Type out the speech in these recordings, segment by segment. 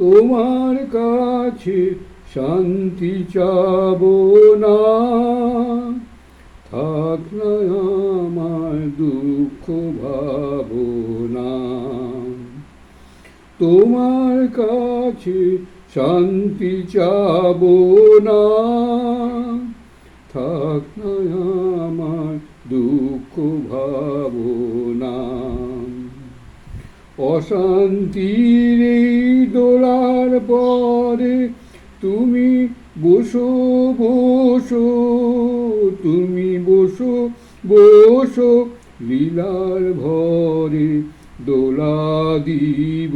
তোমার কাছে শান্তি চাব না। থাক না আমার দুঃখ ভাবনা তোমার কাছে শান্তি চাব না। থাক না আমার দুঃখ ভাবনা অশান্তির বসো বসো, তুমি বসো বসো, লীলার ভরে দোলা দিব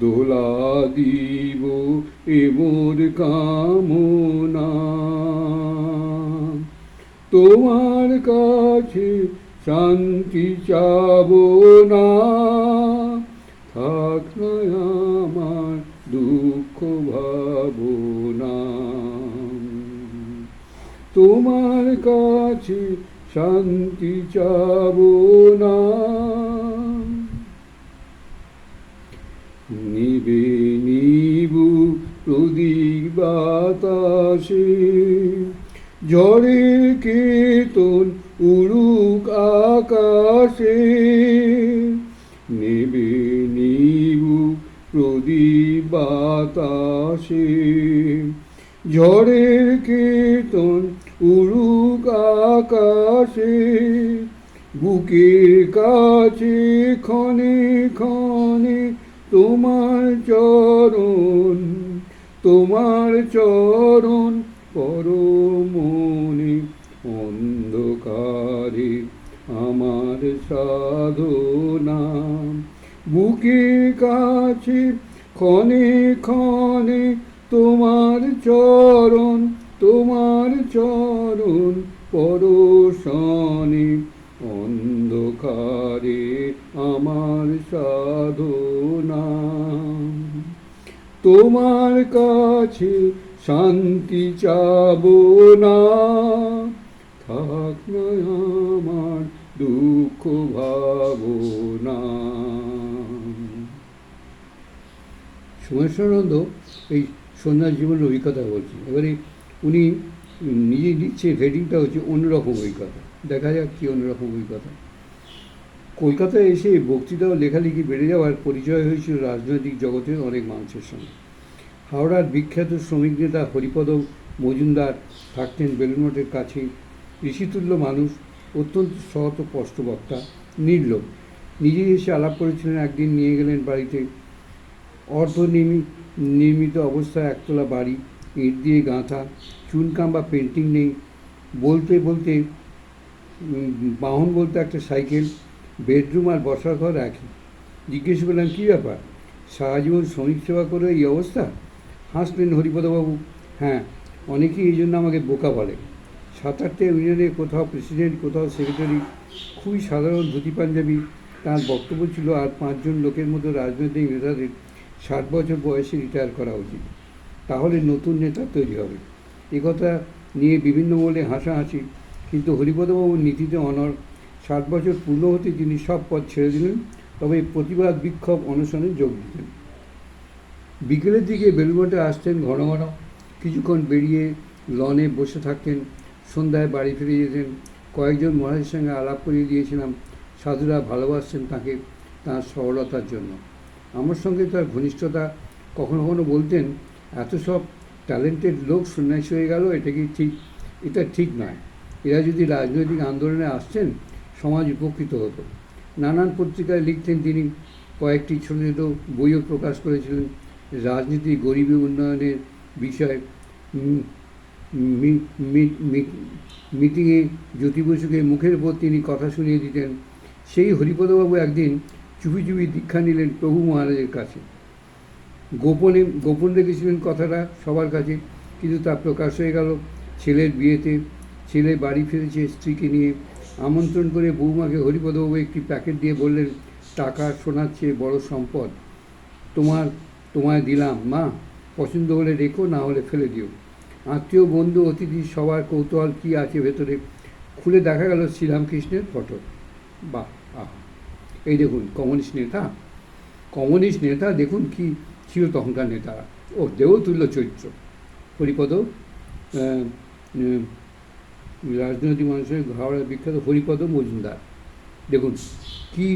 দোলা দিব এমর কামনা। তোমার কাছে শান্তি চাব না, থাক আমার দুঃখ ভাবনা তোমার কাছে শান্তি চাব না নিবে নিবু প্রদীপ বাতাসে, ঝড়ের কেতন উড়ুক আকাশে। বাতাসে। ঝড়ের কীর্তন উড়ুক আকাশে। বুকের কাছে ক্ষণে ক্ষণে তোমার চরণ তোমার চরণ পরমনে অন্ধকারে আমার সাধনা। বুকের কাছে ক্ষণে ক্ষণে তোমার চরণ তোমার চরণ পরশনে। অন্ধকারে আমার সাধনা। তোমার কাছে শান্তি চাব না। থাক না আমার দুঃখ ভাবনা। সুমেশ্বরানন্দ এই সন্ন্যাস জীবনের অভিজ্ঞতা বলছি এবারে উনি নিজে লিখছে হেডিংটা হচ্ছে অন্যরকম অভিজ্ঞতা। দেখা যাক কী অন্যরকম অভিজ্ঞতা। কলকাতায় এসে বক্তৃতা ও লেখালেখি বেড়ে যাওয়ার পরিচয় হয়েছিল রাজনৈতিক জগতের অনেক মানুষের সঙ্গে। হাওড়ার বিখ্যাত শ্রমিক নেতা হরিপদ মজুমদার থাকতেন বেলুনমঠের কাছে ঋষিতুল্য মানুষ, অত্যন্ত সহত স্পষ্টবক্তা নির্লোভ। নিজেই এসে আলাপ করেছিলেন, একদিন নিয়ে গেলেন বাড়িতে। অর্ধ নির্মিত অবস্থায় একতলা বাড়ি, ইট দিয়ে গাঁথা চুনকাম বা পেন্টিং নেই। বলতে বলতে বাহন বলতে একটা সাইকেল, বেডরুম আর বসার ঘর একই। জিজ্ঞেস করলাম, কী ব্যাপার? সারাজীবন শ্রমিক সেবা করে এই অবস্থা? হাসলেন হরিপদবাবু হ্যাঁ অনেকেই এই জন্য আমাকে বোকা বলে। সাত আটটা ইউনিয়নে কোথাও প্রেসিডেন্ট, কোথাও সেক্রেটারি, খুবই সাধারণ ধুতি পাঞ্জাবি। তার বক্তব্য ছিল, আর পাঁচজন লোকের মতো রাজনৈতিক নেতাদের ষাট বছর বয়সে রিটায়ার করা উচিত। তাহলে নতুন নেতা তৈরি হবে। একথা নিয়ে বিভিন্ন মহলে হাসাহাসি, কিন্তু হরিপদবাবুর নীতিতে অনর ষাট বছর পূর্ণ হতে তিনি সব পদ ছেড়ে দিলেন, তবে প্রতিবাদ, বিক্ষোভ, অনশনে যোগ দিতেন বিকেলের দিকে বেলুমঠে আসতেন ঘন ঘন। কিছুক্ষণ বেরিয়ে লনে বসে থাকতেন, সন্ধ্যায় বাড়ি ফিরে যেতেন। কয়েকজন মহারাজের সঙ্গে আলাপ করিয়ে দিয়েছিলাম, সাধুরা ভালোবাসছেন তাকে, তার সরলতার জন্য। আমার সঙ্গে তার ঘনিষ্ঠতা কখনো কখনো বলতেন, এত সব ট্যালেন্টেড লোক সন্ন্যাসী হয়ে গেল, এটা কি ঠিক? এটা ঠিক নয়। এরা যদি রাজনৈতিক আন্দোলনে আসছেন সমাজ উপকৃত হতো। নানান পত্রিকায় লিখতেন তিনি, কয়েকটি ছোটো ছোটো বইও প্রকাশ করেছিলেন। রাজনীতি, গরিবী উন্নয়নের বিষয়ে মিটিংয়ে জ্যোতি বসুকে মুখের উপর তিনি কথা শুনিয়ে দিতেন। সেই হরিপদবাবু একদিন চুপি চুপি দীক্ষা নিলেন প্রভু মহারাজের কাছে। গোপনে, গোপন রেখেছিলেন কথাটা সবার কাছে, কিন্তু তা প্রকাশ হয়ে গেল ছেলের বিয়েতে। ছেলে বাড়ি ফিরেছে স্ত্রীকে নিয়ে। আমন্ত্রণ করে বৌমাকে হরিপদবাবু একটি প্যাকেট দিয়ে বললেন, টাকা সোনার চেয়ে বড় সম্পদ। তোমার, তোমায় দিলাম। মা, পছন্দ হলে রেখো, না হলে ফেলে দিও। আত্মীয়, বন্ধু, অতিথি, সবার কৌতূহল কী আছে ভেতরে? খুলে দেখা গেল শ্রীরামকৃষ্ণের ফটো। বাহ! এই দেখুন কমিউনিস্ট নেতা কমিউনিস্ট নেতা দেখুন কি ছিল তখনকার নেতারা ও দেবতুল্য চরিত্র। হরিপদ রাজনৈতিক মানুষের হাওড়ার বিখ্যাত হরিপদ মজুমদার। দেখুন কি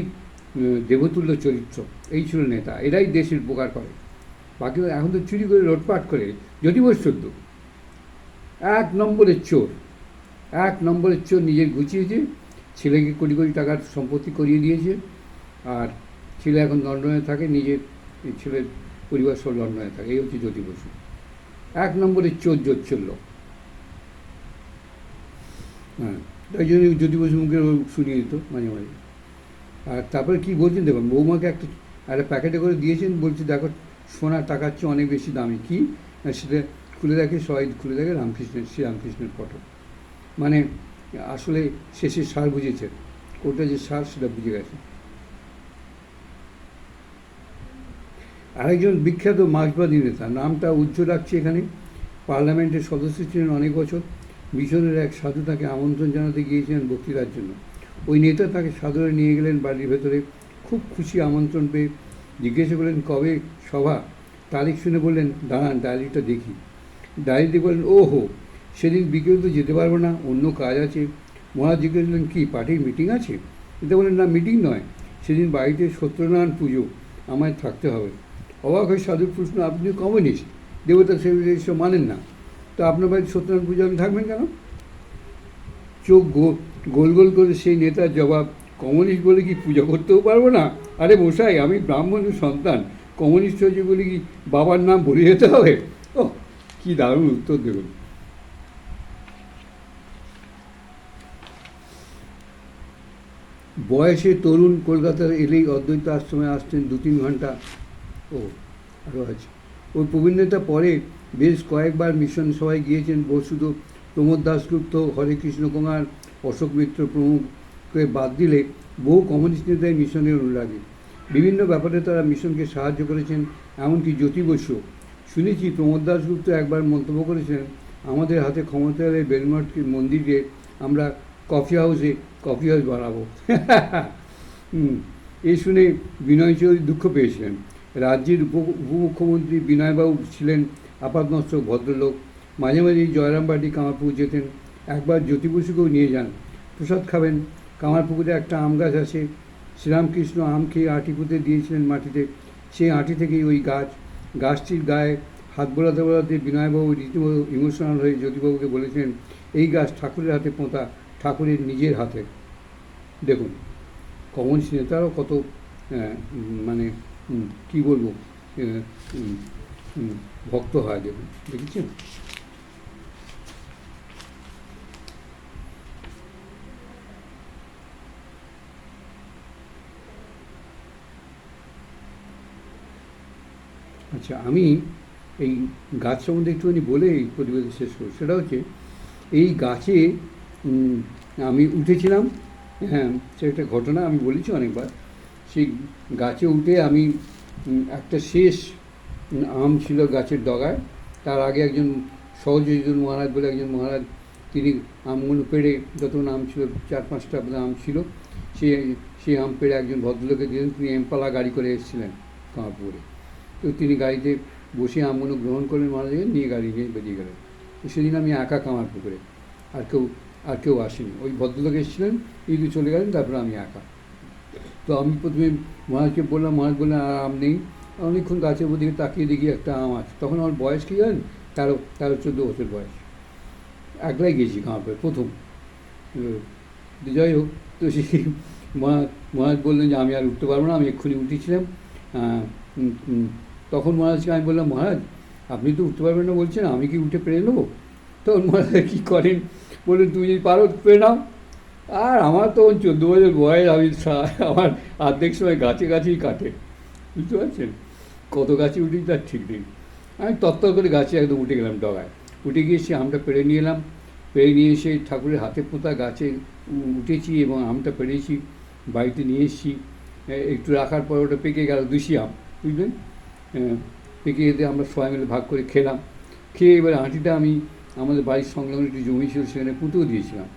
দেবতুল্য চরিত্র, এই ছিল নেতা, এরাই দেশের উপকার করে। বাকি এখন তো চুরি করে, লুটপাট করে যদি বৈশ্বদ্য এক নম্বরের চোর, এক নম্বরের চোর নিজের গুছিয়েছে ছেলেকে কোটি কোটি টাকার সম্পত্তি করিয়ে দিয়েছে আর ছেলে এখন লন্ডনে থাকে, নিজের ছেলের পরিবার সব লন্ডনে থাকে। এই হচ্ছে জ্যোতি বসু। এক নম্বরে চোর চলল হ্যাঁ তাই জন্য জ্যোতি বসু মুখে শুনিয়ে দিত মাঝে মাঝে। আর তারপরে কী বলছেন দেখুন, বৌমাকে একটা একটা প্যাকেটে করে দিয়েছেন, বলছে দেখো সোনার টাকার চেয়ে অনেক বেশি দামি। কি? সেটা খুলে দেখে সবাই খুলে দেখে রামকৃষ্ণের, শ্রী রামকৃষ্ণের ফটো। মানে আসলে শেষে সার বুঝেছেন ওটা যে সার, সেটা বুঝে গেছে। আরেকজন বিখ্যাত মার্ক্সবাদী নেতা, নামটা উজ্জ্বল রাখছি এখানে। পার্লামেন্টের সদস্য ছিলেন অনেক বছর। মিশনের এক সাধু তাকে আমন্ত্রণ জানাতে গিয়েছিলেন বক্তৃতার জন্য। ওই নেতা তাকে সাদরে নিয়ে গেলেন বাড়ির ভেতরে। খুব খুশি আমন্ত্রণ পেয়ে জিজ্ঞাসা করলেন, কবে সভা? তারিখ শুনে বললেন, দাঁড়ান, ডায়েরিটা দেখি। ডায়েরিতে বললেন ও হো সেদিন বিকেলে তো যেতে পারব না, অন্য কাজ আছে। মহারাজ জিজ্ঞেস করলেন, কি, পার্টির মিটিং আছে? এতে বললেন, না, মিটিং নয়, সেদিন বাড়িতে সত্যনারায়ণ পুজো, আমায় থাকতে হবে। অবাক হয়ে সাধুর প্রশ্ন আপনি কমিউনিস্ট। দেবতা সেগুলো মানেন না। তো আপনার বাড়িতে সত্যনারায়ণ পূজা থাকবেন কেন? চোখ গোল গোল করে সেই নেতার জবাব, কমিউনিস্ট বলে কি পূজা করতেও পারব না? আরে মশাই, আমি ব্রাহ্মণের সন্তান। কমিউনিস্ট হয়েছে বলে কি বাবার নাম ভুলে যেতে হবে? ও কি দারুণ উত্তর দেবেন। বয়সে তরুণ কলকাতার এলেই অদ্বৈত আশ্রমে আসতেন দু তিন ঘণ্টা ও আরও আছে ওই প্রবীণ নেতা পরে বেশ কয়েকবার মিশন সভায় গিয়েছেন বসুদ প্রমোদ দাসগুপ্ত হরেকৃষ্ণ কুমার অশোক মিত্র প্রমুখকে বাদ দিলে বহু কমিউনিস্ট নেতাই মিশনের অনুরাগী। বিভিন্ন ব্যাপারে তারা মিশনকে সাহায্য করেছেন এমনকি জ্যোতি বসু। শুনেছি প্রমোদ দাসগুপ্ত একবার মন্তব্য করেছেন আমাদের হাতে ক্ষমতা এলে বেলমঠ মন্দিরকে আমরা কফি হাউসে কফি হাউস হুম, এই শুনে বিনয় চৌধুরী দুঃখ পেয়েছিলেন। রাজ্যের উপ, উপমুখ্যমন্ত্রী বিনয়বাবু ছিলেন আপাতমস্তক ভদ্রলোক। মাঝে মাঝে জয়রামবাটি কামারপুকুর যেতেন। একবার জ্যোতি বসুকেও নিয়ে যান। প্রসাদ খাবেন। কামারপুকুরে একটা আম গাছ আছে। শ্রীরামকৃষ্ণ আম খেয়ে আঁটি পুঁতে দিয়েছিলেন মাটিতে। সেই আঁটি থেকেই ওই গাছ। গাছটির গায়ে হাত বোলাতে বোলাতে বিনয়বাবু রীতিমতো ইমোশনাল হয়ে জ্যোতিবাবুকে বলেছেন এই গাছ ঠাকুরের হাতে পোঁতা, ঠাকুরের নিজের হাতে। দেখুন কমিউনিস্ট নেতারাও কত মানে কি বলব? ভক্ত হয় দেখুন দেখেছেন? আচ্ছা আমি এই গাছ সম্বন্ধে একটুখানি বলে এই প্রতিবেদন শেষ করব। সেটা হচ্ছে, এই গাছে আমি উঠেছিলাম হ্যাঁ সে একটা ঘটনা আমি বলেছি অনেকবার। সেই গাছে উঠে আমি একটা শেষ আম ছিল গাছের ডগায়। তার আগে একজন সহযোজন মহারাজ বলে একজন মহারাজ, তিনি আমগুলো পেড়ে যত আম ছিল, চার পাঁচটা আম ছিল, সে সেই আম পেড়ে একজন ভদ্রলোকে দিলেন। তিনি এমপালা গাড়ি করে এসেছিলেন কামারপুরে তো তিনি গাড়িতে বসে আমগুলো গ্রহণ করলেন মহারাজের নিয়ে গাড়ি নিয়ে বেরিয়ে গেলেন। তো সেদিন আমি একা কামার পুকুরে আর কেউ আর কেউ আসেনি। ওই ভদ্রলোক এসেছিলেন ইদু চলে গেলেন, তারপরে আমি একা। তো আমি প্রথমে মহারাজকে বললাম, মহারাজ বললেন, আর আম নেই। অনেকক্ষণ গাছের দিকে তাকিয়ে দেখি একটা আম আছে। তখন আমার বয়স কী জানেন? তেরো তেরো, চোদ্দ বছর বয়স। একলাই গেছি কামারপুরে প্রথম। যাই হোক, তো সেই মহারাজ বললেন যে, আমি আর উঠতে পারব না, আমি এক্ষুনি উঠেছিলাম। তখন মহারাজকে আমি বললাম, মহারাজ, আপনি তো উঠতে পারবেন না বলছেন, আমি কি উঠে পেরে নেব? তখন মহারাজ কী করেন? বললেন, তুমি যদি পারো, পেরে নাও। আর আমার তো চোদ্দ বছর বয়স, আমি আমার অর্ধেক সময় গাছে গাছেই কাটে। বুঝতে পারছেন? কত গাছে উঠি তার ঠিক নেই। আমি তত্তর করে গাছে একদম উঠে গেলাম ডগায়। উঠে গিয়ে সে আমটা পেরে নিয়ে এলাম। পেরে নিয়ে এসে ঠাকুরের হাতে পোতা গাছে উঠেছি এবং আমটা পেরেছি বাড়িতে নিয়ে এসেছি। একটু রাখার পর ওটা পেকে গেল দুশি আম, বুঝলেন? পেকে যেতে আমরা সবাই মিলে ভাগ করে খেলাম। খেয়ে এবার আঁটিটা আমি আমাদের বাড়ির সংলগ্ন একটু জমি ছিল, সেখানে পুঁতেও দিয়েছিলাম।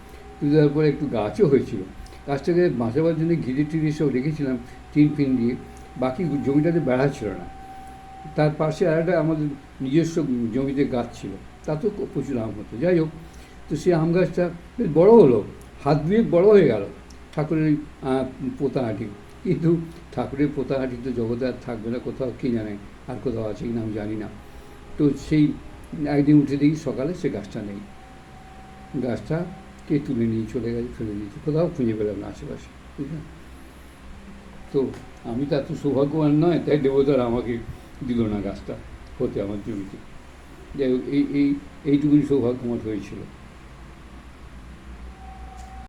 দেওয়ার পরে একটু গাছও হয়েছিল। গাছটাকে বাঁচাবার জন্য ঘিরে টিরে সব রেখেছিলাম টিন ফিন দিয়ে। বাকি জমিটাতে বেড়া ছিল না। তার পাশে আর একটা আমাদের নিজস্ব জমিতে গাছ ছিল। তাতেও প্রচুর আম হতো। যাই হোক তো সেই আম গাছটা বেশ বড়ো হলো। হাত দিয়ে বড় হয়ে গেল। ঠাকুরের আহ, পোতাহাঁটি কিন্তু ঠাকুরের পোতাহাঁটি তো জগতে আর থাকবে না। কোথাও কে জানে আর কোথাও আছে কিনা আমি জানি না। তো সেই একদিন উঠে দেখি সকালে সে গাছটা নেই। গাছটা কে তুলে নিয়ে চলে গেছে, ফেলে দিয়েছে, কোথাও খুঁজে পেলাম না আশেপাশে বুঝলেন তো আমি তো এত সৌভাগ্যবান নয়, তাই দেবতার আমাকে দিল না গাছটা, হতে আমার জমিতে। যাই হোক, এই এই, এইটুকুনি সৌভাগ্য আমার হয়েছিল।